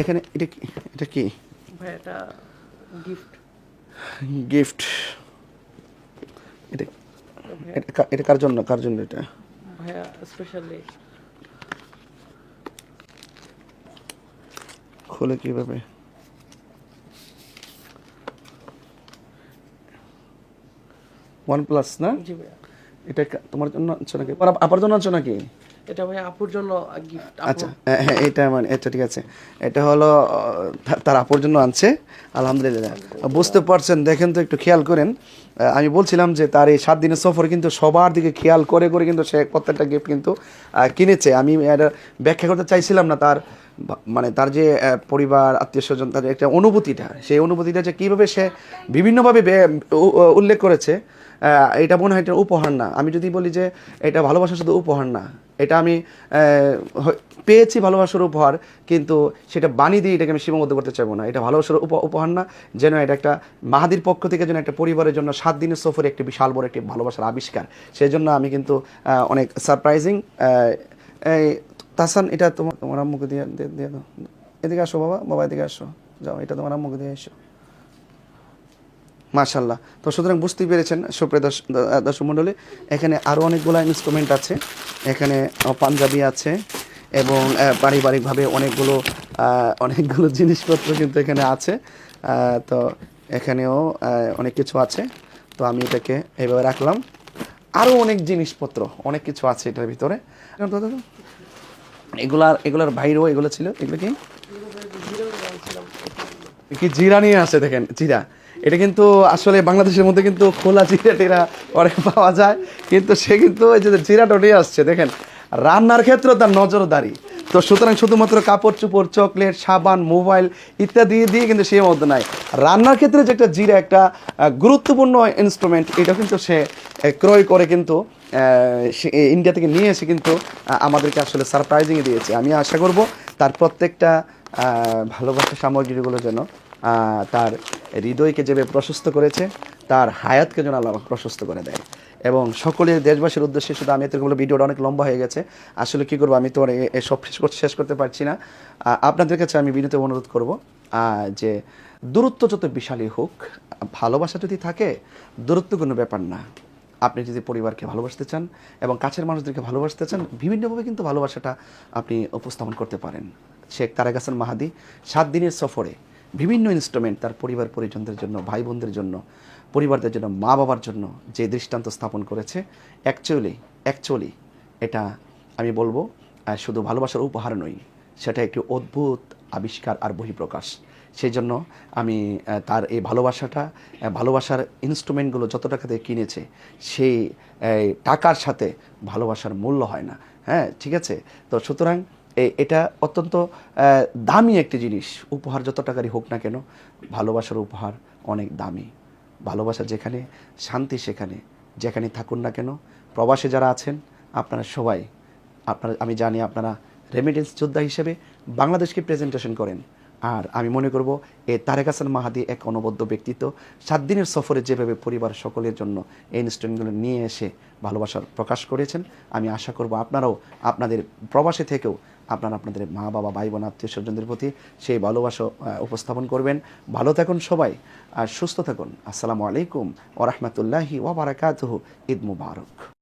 এখানে এটা কি এটা কি? ভাই এটা গিফট গিফট এটা এটা কার জন্য কার জন্য এটা? ভাইয়া স্পেশালি খুলে কীভাবে? ওয়ান প্লাস না এটা তোমার জন্য আনছো নাকি? আপার জন্য আনছো নাকি? এটা ভাইয়া আপুর জন্য গিফট আচ্ছা হ্যাঁ হ্যাঁ, এটা মানে এটা ঠিক আছে। এটা হলো তার- আপুর জন্য আনছে আলহামদুলিল্লাহ। বুঝতে পারছেন দেখেন তো একটু খেয়াল করেন। আমি বলছিলাম যে তার এই সাত দিনের সফর কিন্তু সবার দিকে খেয়াল করে করে কিন্তু সে প্রত্যেকটা গিফট কিন্তু কিনেছে। আমি এটা ব্যাখ্যা করতে চাইছিলাম না তার মানে তার যে পরিবার আত্মীয় স্বজন তার একটা অনুভূতিটা। সেই অনুভূতিটা যে কীভাবে সে বিভিন্নভাবে উল্লেখ করেছে এটা মনে হয় এটা উপহার না। আমি যদি বলি যে এটা ভালোবাসা শুধু উপহার না। এটা আমি পেয়েছি ভালোবাসার উপহার, কিন্তু সেটা বাণী দিয়ে এটাকে আমি সীমাবদ্ধ করতে চাইব না। এটা ভালোবাসার উপ- উপহার না, যেন এটা একটা মাহাদির পক্ষ থেকে যেন একটা পরিবারের জন্য সাত দিনের সফরে একটি বিশাল বড় একটি ভালোবাসার আবিষ্কার। সেই জন্য আমি কিন্তু অনেক সারপ্রাইজিং তাসান এটা তোমার তোমার আম্মুকে দিয়ে দিয়ে দাও। এদিকে আসো বাবা বাবা এদিকে আসো। যাও, এটা তোমার আম্মুকে দিয়ে এসো। মাশাল্লাহ তো সুতরাং বুঝতেই পেরেছেন, সুপ্রিয় দর্শ- দ- দর্শক মণ্ডলী, এখানে আরও অনেকগুলো ইনস্ট্রুমেন্ট আছে। এখানে পাঞ্জাবি আছে এবং পারিবারিকভাবে অনেকগুলো অনেকগুলো জিনিসপত্র কিন্তু এখানে আছে। তো এখানেও অনেক কিছু আছে। তো আমি এটাকে এইভাবে রাখলাম। আরও অনেক জিনিসপত্র, অনেক কিছু আছে এটার ভিতরে। এগুলার এগুলার বাইরেও এগুলো ছিল। এগুলো কি? জিরা নিয়ে আসে দেখেন, জিরা। এটা কিন্তু আসলে বাংলাদেশের মধ্যে কিন্তু খোলা জিরা টিরা অনেক পাওয়া যায়, কিন্তু সে কিন্তু এই যে জিরাটা নিয়ে আসছে, দেখেন, রান্নার ক্ষেত্রে তার নজরদারি। তো সুতরাং শুধুমাত্র কাপড় চোপড়, চকলেট, সাবান, মোবাইল ইত্যাদি দিয়ে কিন্তু সে মধ্যে নাই। রান্নার ক্ষেত্রে যে একটা জিরা একটা গুরুত্বপূর্ণ ইনস্ট্রুমেন্ট এটা কিন্তু সে ক্রয় করে কিন্তু ইন্ডিয়া থেকে নিয়ে এসে কিন্তু আমাদেরকে আসলে সারপ্রাইজিং দিয়েছে। আমি আশা করব তার প্রত্যেকটা ভালোবাসা সামগ্রীগুলো যেন তার হৃদয়কে যেভাবে প্রশস্ত করেছে, তার হায়াতকে যেন আল্লাহ প্রশস্ত করে দেয়। এবং সকলের দেশবাসীর উদ্দেশ্যে শুধু আমি এতগুলো ভিডিওটা অনেক লম্বা হয়ে গেছে। আসলে কি করব, আমি তো এসব শেষ করতে শেষ করতে পারছি না। আপনাদের কাছে আমি বিনীত অনুরোধ করব যে দূরত্ব যত বিশালই হোক, ভালোবাসা যদি থাকে, দূরত্ব কোনো ব্যাপার না। আপনি যদি পরিবারকে ভালোবাসতে চান এবং কাছের মানুষদেরকে ভালোবাসতে চান, বিভিন্নভাবে কিন্তু ভালোবাসাটা আপনি উপস্থাপন করতে পারেন। শেখ তারেক হাসান মাহাদি সাত দিনের সফরে বিভিন্ন ইনস্ট্রুমেন্ট তার পরিবার পরিজনদের জন্য ভাই বোনদের জন্য, পরিবারদের জন্য মা বাবার জন্য যে দৃষ্টান্ত স্থাপন করেছে অ্যাকচুয়ালি অ্যাকচুয়ালি এটা আমি বলব শুধু ভালোবাসার উপহার নয় সেটা একটি অদ্ভুত আবিষ্কার আর বহিঃপ্রকাশ। সেই জন্য আমি তার এই ভালোবাসাটা ভালোবাসার ইনস্ট্রুমেন্টগুলো যত টাকা দিয়ে কিনেছে, সেই টাকার সাথে ভালোবাসার মূল্য হয় না। হ্যাঁ ঠিক আছে? তো সুতরাং এটা অত্যন্ত দামি একটি জিনিস। উপহার যত টাকারই হোক না কেন, ভালোবাসার উপহার অনেক দামি। ভালোবাসা যেখানে, শান্তি সেখানে। যেখানে থাকুন না কেন, প্রবাসে যারা আছেন, আপনারা সবাই, আপনারা, আমি জানি আপনারা রেমিডেন্স যোদ্ধা হিসেবে বাংলাদেশকে প্রেজেন্টেশন করেন। আর আমি মনে করব, এ তারেক হাসান মাহাদি এক অনবদ্য ব্যক্তিত্ব। সাত দিনের সফরে যেভাবে পরিবার সকলের জন্য এই ইনস্ট্রুমেন্টগুলো নিয়ে এসে ভালোবাসার প্রকাশ করেছেন, আমি আশা করব আপনারাও আপনাদের প্রবাসে থেকেও আপনারা আপনাদের মা, বাবা, ভাই, বোন, আত্মীয় স্বজনদের প্রতি সেই ভালোবাসা উপস্থাপন করবেন। ভালো থাকুন সবাই আর সুস্থ থাকুন। আসসালামু আলাইকুম ওরহমতুল্লাহি ওবরাকাতহ ঈদ মুবারক।